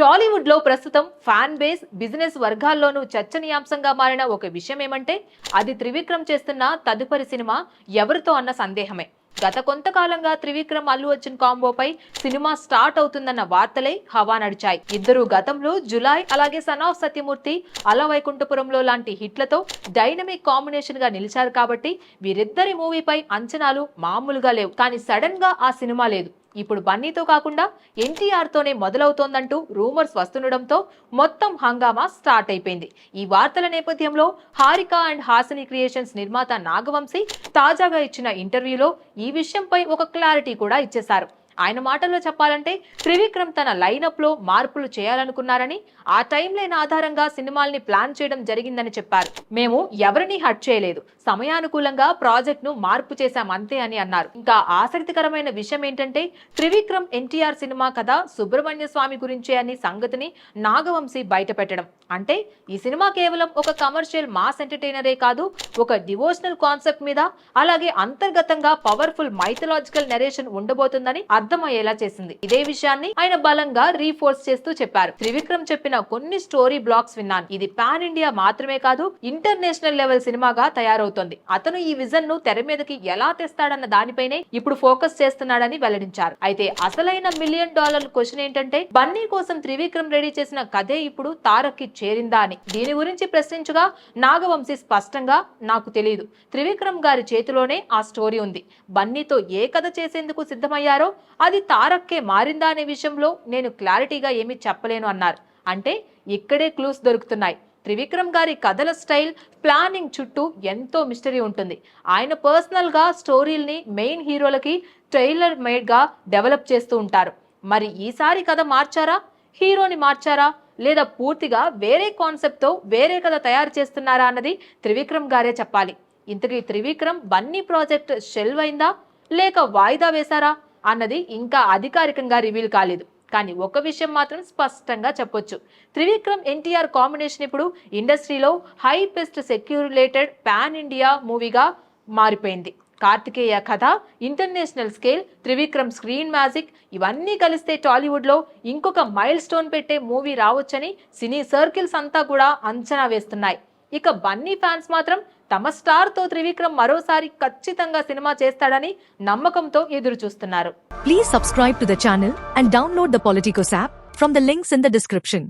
టాలీవుడ్లో ప్రస్తుతం fan base business వర్గాల్లోనూ చర్చనీయాంశంగా మారిన ఒక విషయం ఏమంటే అది త్రివిక్రమ్ చేస్తున్న తదుపరి సినిమా ఎవరితో అన్న సందేహమే. గత కొంతకాలంగా త్రివిక్రమ్ అల్లు అర్జున్ కాంబోపై సినిమా స్టార్ట్ అవుతుందన్న వార్తలే హవా నడిచాయి. ఇద్దరు గతంలో జులై అలాగే సన్ ఆఫ్ సత్యమూర్తి అల వైకుంఠపురంలో లాంటి హిట్లతో డైనమిక్ కాంబినేషన్గా నిలిచారు కాబట్టి వీరిద్దరి మూవీపై అంచనాలు మామూలుగా లేవు. కానీ సడన్గా ఆ సినిమా లేదు. ఇప్పుడు బన్నీతో కాకుండా ఎన్టీఆర్తోనే మొదలవుతోందంటూ రూమర్స్ వస్తుండడంతో మొత్తం హంగామా స్టార్ట్ అయిపోయింది. ఈ వార్తల నేపథ్యంలో హారిక అండ్ హాసిని క్రియేషన్స్ నిర్మాత నాగవంశీ తాజాగా ఇచ్చిన ఇంటర్వ్యూలో ఈ విషయంపై ఒక క్లారిటీ కూడా ఇచ్చేశారు. ఆయన మాటల్లో చెప్పాలంటే త్రివిక్రమ్ తన లైనప్లో మార్పులు చేయాలనుకున్నారని ఆ టైం లైన్ ఆధారంగా సినిమాల్ని ప్లాన్ చేయడం జరిగిందని చెప్పారు. మేము ఎవరిని హట్ చేయలేదు. సమయానుకూలంగా ప్రాజెక్ట్ను మార్పు చేశాం అంతే అని అన్నారు. ఇంకా ఆసక్తికరమైన విషయం ఏంటంటే త్రివిక్రమ్ ఎన్టీఆర్ సినిమా కథ సుబ్రహ్మణ్య స్వామి గురించే అని సంగతిని నాగవంశీ బయటపెట్టడం. అంటే ఈ సినిమా కేవలం ఒక కమర్షియల్ మాస్ ఎంటర్టైనరే కాదు ఒక డివోషనల్ కాన్సెప్ట్ మీద అలాగే అంతర్గతంగా పవర్ఫుల్ మైథలాజికల్ నెరేషన్ ఉండబోతుందని అర్థమయ్యేలా చేసింది. ఇదే విషయాన్ని ఆయన బలంగా రీఫోర్స్ చేస్తూ చెప్పారు. త్రివిక్రమ్ చెప్పిన కొన్ని స్టోరీ బ్లాక్స్ విన్నాను. ఇది పాన్ ఇండియా మాత్రమే కాదు ఇంటర్నేషనల్ లెవెల్ సినిమాగా తయారవుతోంది. అతను ఈ విజన్ను తెర మీదకి ఎలా తెస్తాడన్న దానిపైనే ఇప్పుడు ఫోకస్ చేస్తున్నాడని వెల్లడించారు. అయితే అసలైన మిలియన్ డాలర్ క్వశ్చన్ ఏంటంటే బన్నీ కోసం త్రివిక్రమ్ రెడీ చేసిన కథే ఇప్పుడు తారక్కి చేరిందా అని. దీని గురించి ప్రశ్నించగా నాగవంశీ స్పష్టంగా నాకు తెలియదు త్రివిక్రమ్ గారి చేతిలోనే ఆ స్టోరీ ఉంది. బన్నీతో ఏ కథ చేసేందుకు సిద్ధమయ్యారో అది తారక్కే మారిందా అనే విషయంలో నేను క్లారిటీగా ఏమీ చెప్పలేను అన్నారు. అంటే ఇక్కడే క్లూస్ దొరుకుతున్నాయి. త్రివిక్రమ్ గారి కథల స్టైల్ ప్లానింగ్ చుట్టూ ఎంతో మిస్టరీ ఉంటుంది. ఆయన పర్సనల్గా స్టోరీల్ని మెయిన్ హీరోలకి ట్రైలర్ మేడ్గా డెవలప్ చేస్తూ ఉంటారు. మరి ఈసారి కథ మార్చారా? హీరోని మార్చారా? లేదా పూర్తిగా వేరే కాన్సెప్ట్తో వేరే కథ తయారు చేస్తున్నారా అన్నది త్రివిక్రమ్ గారే చెప్పాలి. ఇంతకీ త్రివిక్రమ్ బన్నీ ప్రాజెక్ట్ షెల్వ్ అయిందా? లేక వాయిదా వేశారా? అన్నది ఇంకా అధికారికంగా రివీల్ కాలేదు. కానీ ఒక విషయం మాత్రం స్పష్టంగా చెప్పొచ్చు. త్రివిక్రమ్ ఎన్టీఆర్ కాంబినేషన్ ఇప్పుడు ఇండస్ట్రీలో హై బెస్ట్ సెక్యూరిలేటెడ్ పాన్ ఇండియా మూవీగా మారిపోయింది. కార్తికేయ కథ international scale Trivikram screen magic ఇవన్నీ కలిస్తే టాలీవుడ్లో ఇంకొక మైల్ స్టోన్ పెట్టే మూవీ రావచ్చని సినీ సర్కిల్స్ అంతా కూడా అంచనా వేస్తున్నాయి. ఇక బన్నీ ఫ్యాన్స్ మాత్రం తమ స్టార్తో త్రివిక్రమ్ మరోసారి ఖచ్చితంగా సినిమా చేస్తాడని నమ్మకంతో ఎదురు చూస్తున్నారు please subscribe to the channel and download the Politicos app from the links in the description